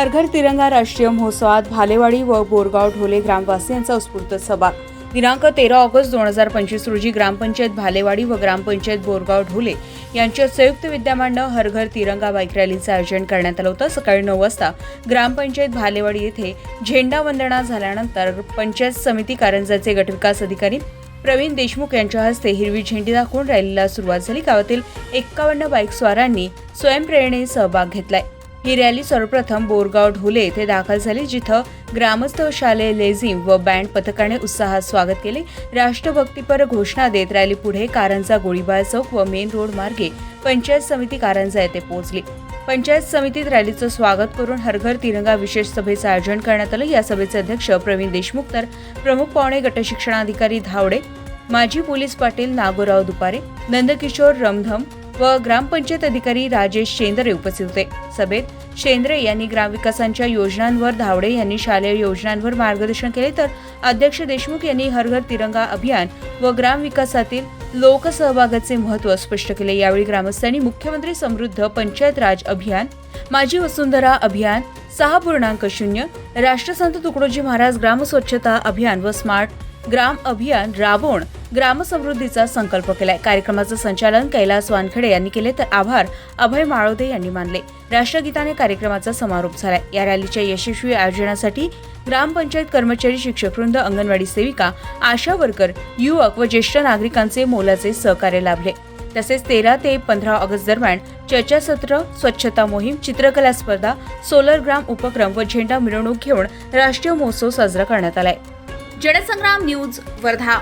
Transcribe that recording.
हरघर तिरंगा राष्ट्रीय महोत्सवात भालेवाडी व बोरगाव ढोले ग्रामवासियांचा उत्स्फूर्त सहभाग दिनांक तेरा ऑगस्ट दोन हजार पंचवीस रोजी ग्रामपंचायत भालेवाडी व ग्रामपंचायत बोरगाव ढोले यांच्या संयुक्त विद्यमानं हरघर तिरंगा बाईक रॅलीचं आयोजन करण्यात आलं होतं. सकाळी नऊ वाजता ग्रामपंचायत भालेवाडी येथे झेंडा वंदना झाल्यानंतर पंचायत समिती कारंजाचे गटविकास अधिकारी प्रवीण देशमुख यांच्या हस्ते हिरवी झेंडी दाखवून रॅलीला सुरुवात झाली. गावातील एक्कावन्न बाईक स्वारांनी स्वयंप्रेरणेने सहभाग घेतलाय. ही रॅली सर्वप्रथम बोरगाव ढोले येथे दाखल झाली जिथं ग्रामस्थ शालेय लेझिम व बँड पथकाने उत्साहात स्वागत केले. राष्ट्रभक्तीपर घोषणा देत रॅली पुढे कारंजा गोळीबार चौक व मेन रोड मार्गे पंचायत समिती कारंजा येथे पोहोचली. पंचायत समितीत रॅलीचं स्वागत करून हरघर तिरंगा विशेष सभेचं आयोजन करण्यात आलं. या सभेचे अध्यक्ष प्रवीण देशमुख तर प्रमुख पाहुणे गटशिक्षणाधिकारी धावडे माजी पोलीस पाटील नागोराव दुपारे नंदकिशोर रमधम व ग्रामपंचायत अधिकारी राजेश शेंद्रे उपस्थित होते. सभेत शेंद्रे यांनी ग्रामविकासांच्या योजनांवर धावडे यांनी शालेय योजनांवर मार्गदर्शन केले तर अध्यक्ष देशमुख यांनी हरघर तिरंगा अभियान व ग्रामविकासातील लोकसहभागाचे महत्त्व स्पष्ट केले. यावेळी ग्रामस्थांनी मुख्यमंत्री समृद्ध पंचायत राज अभियान माझी वसुंधरा अभियान सहा पूर्णांक शून्य राष्ट्रसंत तुकडोजी महाराज ग्राम स्वच्छता अभियान व स्मार्ट ग्राम अभियान राबवण ग्रामसमृद्धीचा संकल्प केलाय. कार्यक्रमाचं संचालन कैलास वानखेडे यांनी केले तर आभार. अभय माळोदे यांनी मानले. राष्ट्रगीताने कार्यक्रमाचा समारोप झालाय. या रॅलीच्या यशस्वी आयोजनासाठी ग्रामपंचायत कर्मचारी शिक्षकवृंद अंगणवाडी सेविका आशा वर्कर युवक व ज्येष्ठ नागरिकांचे मोलाचे सहकार्य लाभले. तसेच तेरा ते पंधरा ऑगस्ट दरम्यान चर्चासत्र स्वच्छता मोहीम चित्रकला स्पर्धा सोलर ग्राम उपक्रम व झेंडा मिरवणूक घेऊन राष्ट्रीय महोत्सव साजरा करण्यात आलाय. जनसंग्राम न्यूज वर्धा.